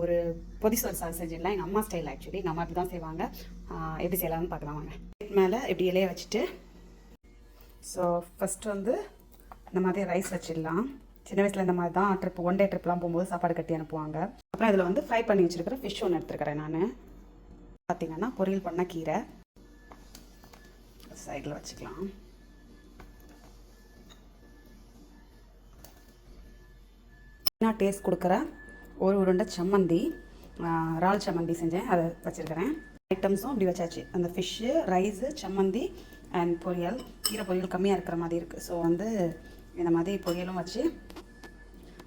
ஒரு பொதிசோர் சாசேஜ் செஞ்சிடலாம் எங்கள் அம்மா ஸ்டைல் ஆக்சுவலி எங்கள் அம்மா அப்படி தான் செய்வாங்க எப்படி செய்யலாம்னு பார்க்கலாம் வாங்க. மேலே இப்படி இலையை வச்சுட்டு ஸோ ஃபஸ்ட்டு வந்து இந்த மாதிரி ரைஸ் வச்சிடலாம். சின்ன வயசில் இந்த மாதிரி தான் ட்ரிப் ஒன் டே ட்ரிப்லாம் போகும்போது சாப்பாடு கட்டி அனுப்புவாங்க. அப்புறம் இதில் வந்து ஃப்ரை பண்ணி வச்சுருக்கிற ஃபிஷ் ஒன்று எடுத்துருக்கிறேன் நான். பார்த்தீங்கன்னா பொரியல் பண்ண கீரை. சைடில் வச்சுக்கலாம். நான் டேஸ்ட் கொடுக்குற ஒரு உருண்டை சம்மந்தி இறால் சம்மந்தி செஞ்சேன். அதை வச்சுருக்கிறேன். ஐட்டம்ஸும் இப்படி வச்சாச்சு. அந்த ஃபிஷ்ஷு ரைஸு சம்மந்தி அண்ட் பொரியல். கீரை பொரியல் கம்மியாக இருக்கிற மாதிரி இருக்குது ஸோ வந்து இந்த மாதிரி பொரியலும் வச்சு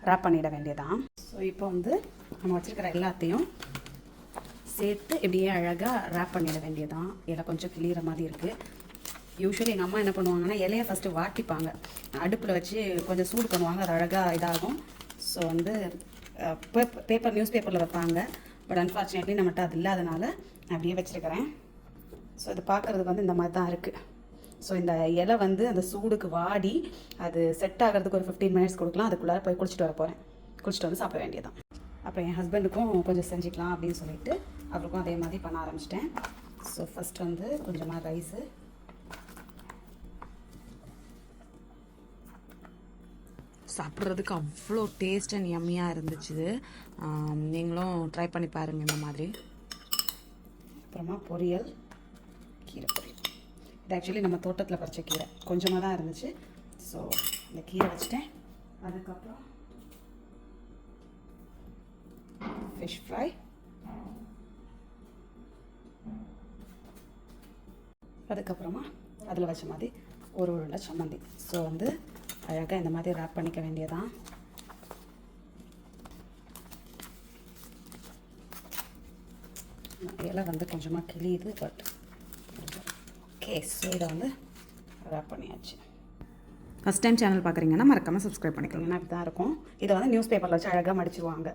ரேப் பண்ணிட வேண்டியதான் ஸோ இப்போ வந்து நம்ம வச்சுருக்கிற எல்லாத்தையும் சேர்த்து இப்படியே அழகாக ரேப் பண்ணிட வேண்டியதான் இலை கொஞ்சம் கிளியிற மாதிரி இருக்குது யூஸ்வலி எங்கள் அம்மா என்ன பண்ணுவாங்கன்னா இலையை ஃபஸ்ட்டு வாட்டிப்பாங்க. அடுப்பில் வச்சு கொஞ்சம் சூடு பண்ணுவாங்க. அது அழகாக இதாகும். ஸோ வந்து பேப்பர் நியூஸ் பேப்பரில் வைப்பாங்க. பட் அன்ஃபார்ச்சுனேட்லி நம்மகிட்ட அது இல்லாதனால நான் அப்படியே வச்சுருக்கிறேன். ஸோ இது பார்க்குறதுக்கு வந்து இந்த மாதிரி தான் இருக்குது ஸோ இந்த இலை வந்து அந்த சூடுக்கு வாடி அது செட் ஆகிறதுக்கு ஒரு ஃபிஃப்டீன் மினிட்ஸ் கொடுக்கலாம். அதுக்குள்ளார போய் குளிச்சுட்டு வர போகிறேன் குளிச்சுட்டு வந்து சாப்பிட வேண்டியதான் அப்புறம் என் ஹஸ்பண்டுக்கும் கொஞ்சம் செஞ்சுக்கலாம் அப்படின்னு சொல்லிட்டு அவருக்கும் அதே மாதிரி பண்ண ஆரம்பிச்சிட்டேன். ஸோ ஃபஸ்ட் வந்து கொஞ்சமாக ரைஸு சாப்பிட்றதுக்கு அவ்வளோ டேஸ்ட் அண்ட் எம்மியாக இருந்துச்சு. நீங்களும் ட்ரை பண்ணி பாருங்கள் இந்த மாதிரி. அப்புறமா பொரியல் கீரை பொரியல். இது ஆக்சுவலி நம்ம தோட்டத்தில் பறித்த கீரை. கொஞ்சமாக தான் இருந்துச்சு. ஸோ இந்த கீரை வச்சுட்டேன். அதுக்கப்புறம் ஃபிஷ் ஃப்ரை அதுக்கப்புறமா அதில் வச்ச மாதிரி ஒரு உருளை சம்மந்தி. ஸோ வந்து அழகாக இந்த மாதிரி ரேப் பண்ணிக்க வேண்டியதான் இலை வந்து கொஞ்சமாக கிளியுது பட் ஓகே ஸோ இதை வந்து ரேப் பண்ணியாச்சு. ஃபஸ்ட் டைம் சேனல் பார்க்குறீங்கன்னா மறக்காமல் சப்ஸ்கிரைப் பண்ணிக்கலாம் ஏன்னா இப்படி தான் இருக்கும். இதை வந்து நியூஸ் பேப்பரில் வச்சு அழகாக மடிச்சிருவாங்க.